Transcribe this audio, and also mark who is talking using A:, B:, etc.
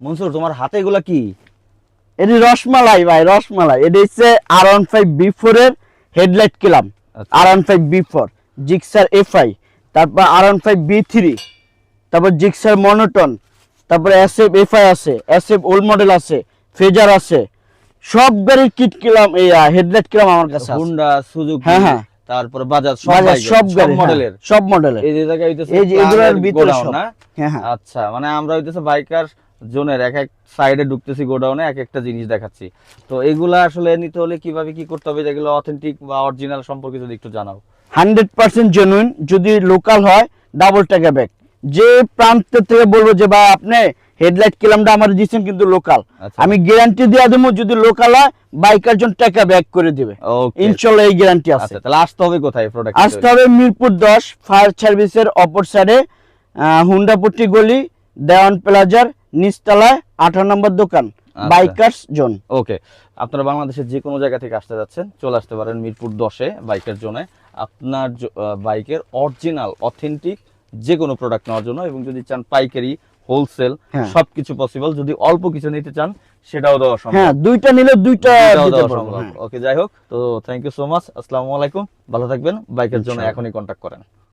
A: মনসুর তোমার হাতে এগুলা কি?
B: এটি রসমালাই ভাই রসমালাই। এটা হচ্ছে R one five V four এর headlight কিলাম। R one five V four Gixxer F I তারপর R one five V three তারপর জিক্সার মনোটন তারপর এস এফ এফ আই আছে এস এফ ওল্ড মডেল আছে ফেজার আছে। সব গাড়ির কিট কিলাম এই হেডলাইট কিলাম আমার কাছে
A: হুন্ডা সুজুকি
B: হ্যাঁ, হ্যাঁ।
A: তারপরে বাজাজ সব
B: সব
A: মডেলের
B: হ্যাঁ, সব মডেলের
A: এই যে জায়গায় হইতেছে
B: এই যে এগুলোর ভিতরে সব।
A: না?
B: হ্যাঁ হ্যাঁ।
A: আচ্ছা মানে আমরা হইতেছে বাইকার জোনের এক এক সাইডে ঢুকতেছি গোডাউনে এক একটা জিনিস দেখাচ্ছি। তো এগুলা আসলে নিতে হলে কীভাবে কি করতে হবে? যেগুলো অথেন্টিক বা অরিজিনাল সম্পর্কে যদি একটু জানাও।
B: হান্ড্রেড পার্সেন্ট জেনুইন যদি লোকাল হয় ডাবল টাকা ব্যাক যে প্রান্ত থেকে বলব যে ভাই আপনি হেডলাইট কিলামটা আমার দিচ্ছেন কিন্তু লোকাল
A: আচ্ছা।
B: আমি গ্যারান্টি দিয়ে দেবো যদি লোকাল হয় বাইকার জন্য টাকা ব্যাক করে দিবে। ইনশাল্লাহ এই গ্যারান্টি আছে।
A: আচ্ছা তাহলে আসতে হবে কোথায় প্রোডাক্ট
B: আসতে হবে মিরপুর দশ ফায়ার সার্ভিসের অপর সাইডে হুন্ডাপট্টি গলি দেওয়ান প্লাজার নিচতলায় আঠারো নম্বর দোকান
A: আচ্ছা।
B: বাইকার্স জোন
A: ওকে আপনারা বাংলাদেশের যে কোনো জায়গা থেকে আসতে যাচ্ছেন চলে আসতে পারেন মিরপুর দশে বাইকের জন্য আপনার বাইকের অরিজিনাল অথেন্টিক যে কোনো প্রোডাক্ট নেওয়ার জন্য এবং যদি চান পাইকারি হোলসেল
B: হ্যাঁ।
A: সবকিছু পসিবল যদি অল্প কিছু নিতে চান সেটাও দেওয়া সম্ভব।
B: হ্যাঁ দুইটা নিলে দুইটা
A: দেওয়া সম্ভব।
B: হ্যাঁ।
A: ওকে যাই হোক তো থ্যাংক ইউ সো মাচ আসসালামু আলাইকুম ভালো থাকবেন। বাইকের জন্য এখনই কন্ট্যাক্ট করেন।